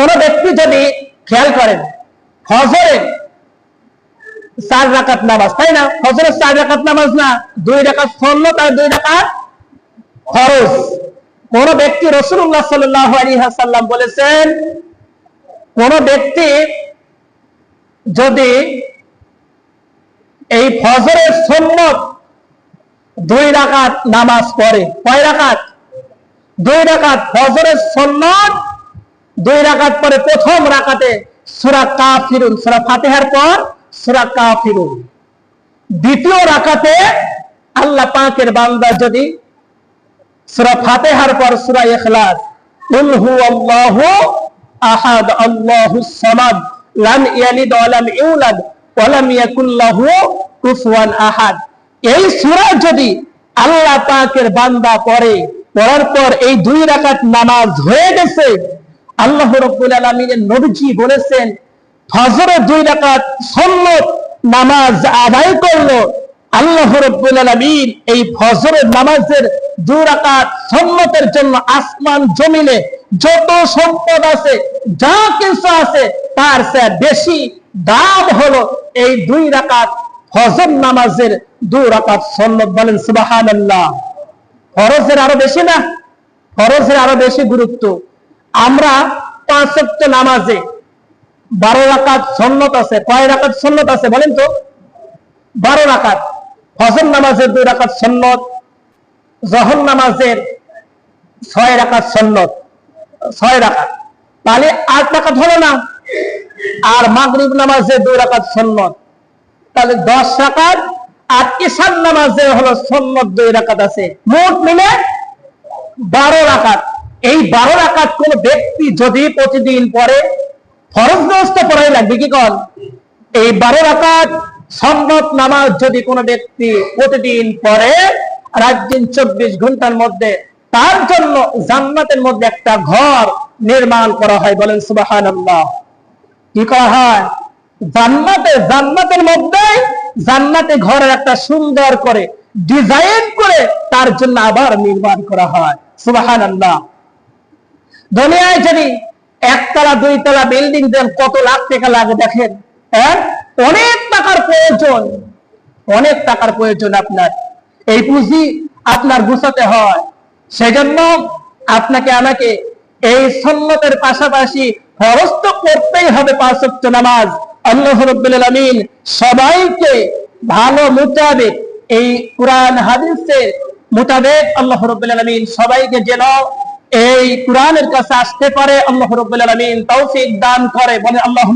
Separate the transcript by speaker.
Speaker 1: কোন ব্যক্তি যদি খেয়াল করেন ফজরে চার রাকাত নামাজ, তাই না? ফজরের চার রাকাত নামাজ না, দুই রাকাত সন্ন্যত আর দুই রাকাত খরচ কোন ব্যক্তি রসুল্লাহ সাল্লাহ আলী হাসাল্লাম বলেছেন, কোন ব্যক্তি যদি এই ফজরের সন্ন্যত দুই রাকাত নামাজ পড়ে, কয় রাকাত? দুই রাকাত ফজরের সন্ন্যত দুই রাকাত পরে প্রথম রাকাতে সুরা কাফিরুন, সুরা ফাতেহার পর সুরা কাফিরুন। দ্বিতীয় রাকাতে আল্লাহ পাকের বান্দা যদি সুরা ফাতেহার পর সুরা ইখলাস লাম আহাদ। এই সূরা যদি আল্লাহ পাকের বান্দা পড়ে, পড়ার পর এই দুই রাকাত নামাজ হয়ে গেছে আল্লাহ রব্বুল আলামিনের নবীজি বলেছেন ফজরের দুই রাকাত সুন্নত নামাজ আদায় করল। আল্লাহ রব্বুল আলামিন এই ফজরের নামাজের দুই রাকাত সুন্নতের জন্য আসমান জমিনে যত সম্পদ আছে, যা কিছু আছে, তার বেশি দাম হলো এই দুই রাকাত ফজর নামাজের দুই রাকাত সুন্নত। বলেন, সুবহানাল্লাহ। ফরজের আরও বেশি না? ফরজের আরও বেশি গুরুত্ব। আমরা পাঁচ ওয়াক্ত নামাজে বারো রাকাত সন্নত আছে। কয় রাকাত সন্নত আছে বলেন তো? বারো রাকাত। ফজর নামাজের দুই রাকাত সন্নত, জহর নামাজের ছয় রাকাত সন্নত। ছয় রাকাত। তাহলে আট রাকাত হলো না? আর মাগরিব নামাজে দুই রাকাত সন্নত। তাহলে দশ রাকাত আর ঈশান নামাজে হলো সন্নত দুই রাকাত আছে। মোট মিলে বারো রাকাত। এই বারো রাকাত কোন ব্যক্তি যদি প্রতিদিন পরে ফরজ ব্যবস্থা পড়াই লাগবে, কি কন? এই বারো রাকাত সম্মত নামাজ যদি কোনো ব্যক্তি প্রতিদিন পড়ে, রাত দিন চব্বিশ ঘণ্টার মধ্যে, তার জন্য জান্নাতের মধ্যে একটা ঘর নির্মাণ করা হয় বলেন সুবাহান কি করা হয়? জান্নাতে, জান্নাতের মধ্যে জান্নাতে ঘরের একটা সুন্দর করে ডিজাইন করে তার জন্য আবার নির্মাণ করা হয়। সুবাহান আল্লাহ দুনিয়ায় যদি একতলা, দুইতলা বিল্ডিং দেন, কত লাখ টাকা লাগে দেখেন? হ্যাঁ? অনেক টাকার প্রয়োজন। অনেক টাকার প্রয়োজন আপনার। এই পুঁজি আপনার গুছাতে হয়। সেই জন্য আপনাকে, আমাকে এই সন্ন্যতের পাশাপাশি খরচ করতেই হবে পাঁচ ওয়াক্ত নামাজ। আল্লাহ রব্বুল সবাইকে ভালো মোতাবেক এই কোরআন, হাদিসের মোতাবেক আল্লাহ রব্বুল সবাইকে যেন এই কোরআনের কাছে আসতে পারে আল্লাহ রব্বুল আলামিন তৌফিক দান করে বলে আল্লাহ।